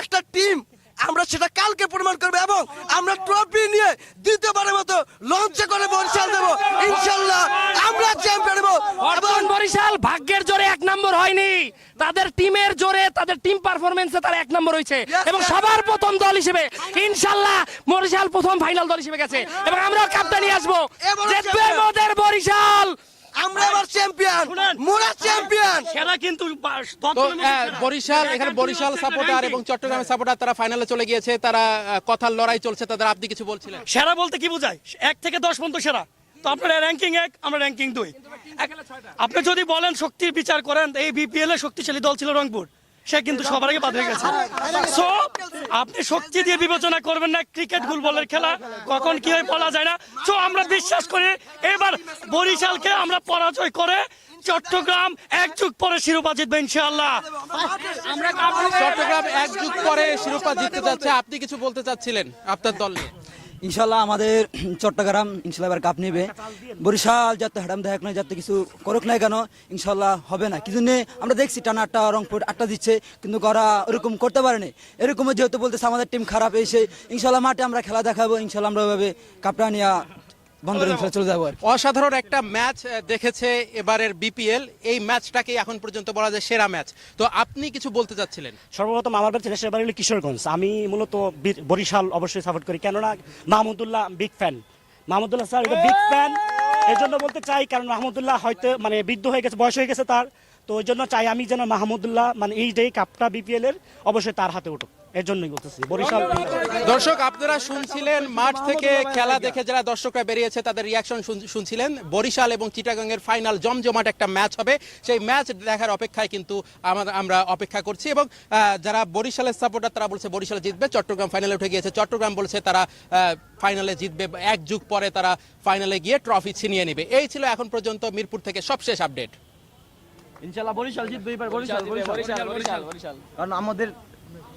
একটা টিম আমরা সেটা কালকে প্রমাণ করব এবং আমরা ট্রফি নিয়ে দ্বিতীয়বারের মতো লঞ্চে করে বরিশাল দেবো। ইনশাল্লাহ আমরা চ্যাম্পিয়ন হব বরিশাল ভাগ্যের জোরে এক নম্বর হয়নি। তাদের টিমের জোরে তাদের টিম পারফরমেন্সে তারা এক নম্বর হয়েছে। এবং সবার প্রথম দল হিসেবে ইনশাল্লাহ বরিশাল প্রথম ফাইনাল দল হিসেবে গেছে। এবং আমরা কাপটা নিয়ে আসব এবারও জিতবে champion। মোদের বরিশাল আমরা এবার চ্যাম্পিয়ন মোরা চ্যাম্পিয়ন সেরা কিন্তু আহ, বরিশাল এখানে বরিশাল সাপোর্টার এবং চট্টগ্রামের সাপোর্টার তারা ফাইনালে চলে গিয়েছে তারা কথার লড়াই চলছে তাদের আপনি কিছু বলছিলেন? সেরা বলতে কি বোঝায়? এক থেকে দশ পর্যন্ত সেরা। তো আপনারা র্যাঙ্কিং এক আমরা র্যাঙ্কিং দুই। আপনি যদি বলেন শক্তির বিচার করেন এই বিপিএল এ শক্তিশালী দল ছিল রংপুর। সে কিন্তু সবার আগে বাদ হয়ে গেছে। সো আপনি শক্তি দিয়ে বিবেচনা করবেন না, ক্রিকেট, ফুটবলের খেলা, কখন কি হয় বলা যায় না। তো আমরা বিশ্বাস করি, এবার বরিশালকে আমরা পরাজয় করে চট্টগ্রাম এক যুগ পরে শিরোপা জিতবে ইনশাআল্লাহ। চট্টগ্রাম এক যুগ পরে শিরোপা জিততে যাচ্ছে, আপনি কিছু বলতে চাচ্ছিলেন আপনার দল নিয়ে? ইনশাল্লাহ আমাদের চট্টগ্রাম ইনশাল্লাহ এবার কাপ নেবে। বরিশাল যাতে হাডাম দেখাক নয় যাতে কিছু করুক না কেন ইনশাল্লাহ হবে না। কিছু জন্যে আমরা দেখছি টানা আটটা রংপুর আটটা দিচ্ছে, কিন্তু ওরা ওরকম করতে পারেনি। এরকম যেহেতু বলতেছে আমাদের টিম খারাপ, এসে ইনশাল্লাহ মাঠে আমরা খেলা দেখাবো ইনশাল্লাহ আমরা ওইভাবে কাপটা নিয়ে বন্ধ চলে যাব আর অসাধারণ একটা ম্যাচ দেখেছে এবারের বিপিএল। এই ম্যাচটাকে এখন পর্যন্ত বলা যায় সেরা ম্যাচ। তো আপনি কিছু বলতে চাচ্ছিলেন? সর্বপ্রথম আমার বাড়ি দেশের বাড়ি হলো কিশোরগঞ্জ। আমি মূলত বীর- বরিশাল অবশ্যই সাপোর্ট করি। কেননা Mahmudullah big fan Mahmudullah sir big fan এজন্য জন্য বলতে চাই কারণ মাহমুদুল্লাহ হয়তো মানে বৃদ্ধ হয়ে গেছে বয়স হয়ে গেছে তার। তো ওই জন্য চাই আমি যেন মাহমুদুল্লাহ মানে এই যে কাপটা বিপিএল এর, অবশ্যই তার হাতে উঠুক। এর দর্শক, আপনারা শুনছিলেন মাঠ থেকে খেলা দেখে যারা দর্শকরা বেরিয়েছে, তাদের রিয়াকশন শুনছিলেন। বরিশাল এবং চিটাগাংয়ের ফাইনাল জমজমাট একটা ম্যাচ হবে। সেই ম্যাচ দেখার অপেক্ষায় কিন্তু আমরা অপেক্ষা করছি এবং যারা বরিশালের সাপোর্টার তারা বলছে বরিশাল জিতবে, চট্টগ্রাম ফাইনালে উঠে গিয়েছে। চট্টগ্রাম বলছে তারা ফাইনালে জিতবে, এক যুগ পরে তারা ফাইনালে গিয়ে ট্রফি ছিনিয়ে নেবে। এই ছিল এখন পর্যন্ত মিরপুর থেকে সবশেষ আপডেট ইনশাল্লাহ বরিশাল জিতবে এবার বরিশাল বরিশাল কারণ আমাদের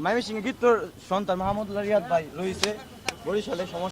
ময়মনসিংহে গীত সন্তান মাহমুদুল্লাহ রিয়াদ ভাই রয়েছে বরিশালে সমস্ত